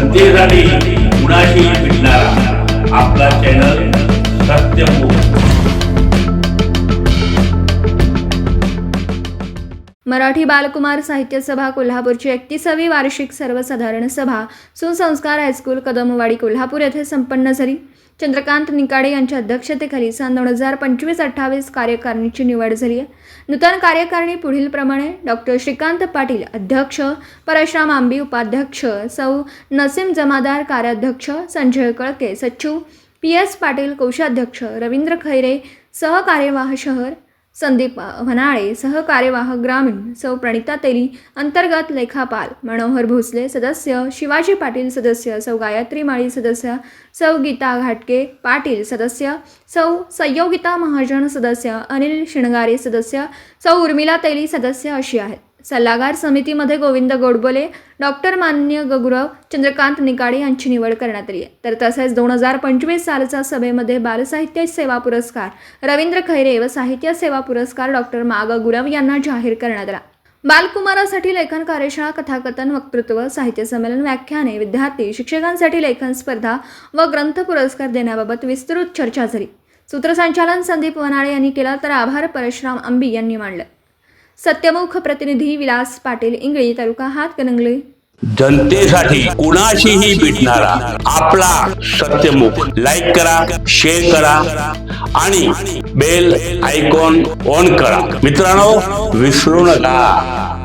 जनतेसाठी कुणाशी भेटणारा मराठी बालकुमार साहित्य सभा कोल्हापूरची एकतीसावी वार्षिक सर्वसाधारण सभा सुसंस्कार हायस्कूल कदमवाडी कोल्हापूर येथे संपन्न झाली. चंद्रकांत निकाडे यांच्या अध्यक्षतेखाली सन दोन हजार पंचवीस अठ्ठावीस कार्यकारिणीची निवड झाली आहे. नूतन कार्यकारिणी पुढीलप्रमाणे डॉक्टर श्रीकांत पाटील अध्यक्ष परशुराम आंबी उपाध्यक्ष सौ नसीम जमादार कार्याध्यक्ष संजय कळके सचिव पी एस पाटील कोषाध्यक्ष रवींद्र खैरे सहकार्यवाह शहर संदीप म्हणाळे सहकार्यवाह ग्रामीण सौ प्रणिता तेली अंतर्गत लेखापाल मनोहर भोसले सदस्य शिवाजी पाटील सदस्य सौ गायत्री माळी सदस्य सौ गीता घाटके पाटील सदस्य सौ संयोगिता महाजन सदस्य अनिल शिणगारे सदस्य सौ उर्मिला तेली सदस्य अशी आहेत. सल्लागार समितीमध्ये गोविंद गोडबोले डॉक्टर मान्य गगुरव चंद्रकांत निकाडे यांची निवड करण्यात आली आहे. तर तसेच दोन हजार पंचवीस सालच्या सभेमध्ये बालसाहित्य सेवा पुरस्कार रवींद्र खैरे व साहित्य सेवा पुरस्कार डॉक्टर मा गगुरव यांना जाहीर करण्यात आला. बालकुमारासाठी लेखन कार्यशाळा कथाकथन वक्तृत्व साहित्य संमेलन व्याख्याने विद्यार्थी शिक्षकांसाठी लेखन स्पर्धा व ग्रंथ पुरस्कार देण्याबाबत विस्तृत चर्चा झाली. सूत्रसंचालन संदीप वनाळे यांनी केला तर आभार परशुराम अंबी यांनी मांडलं. सत्यमुख प्रतिनिधी विलास पाटील इंगळी तालुका हातकणंगले जनतेसाठी कुणाशीही भेटणारा आपला सत्यमुख. लाईक करा शेअर करा आणि बेल आयकॉन ऑन करा. मित्रांनो विसरू नका.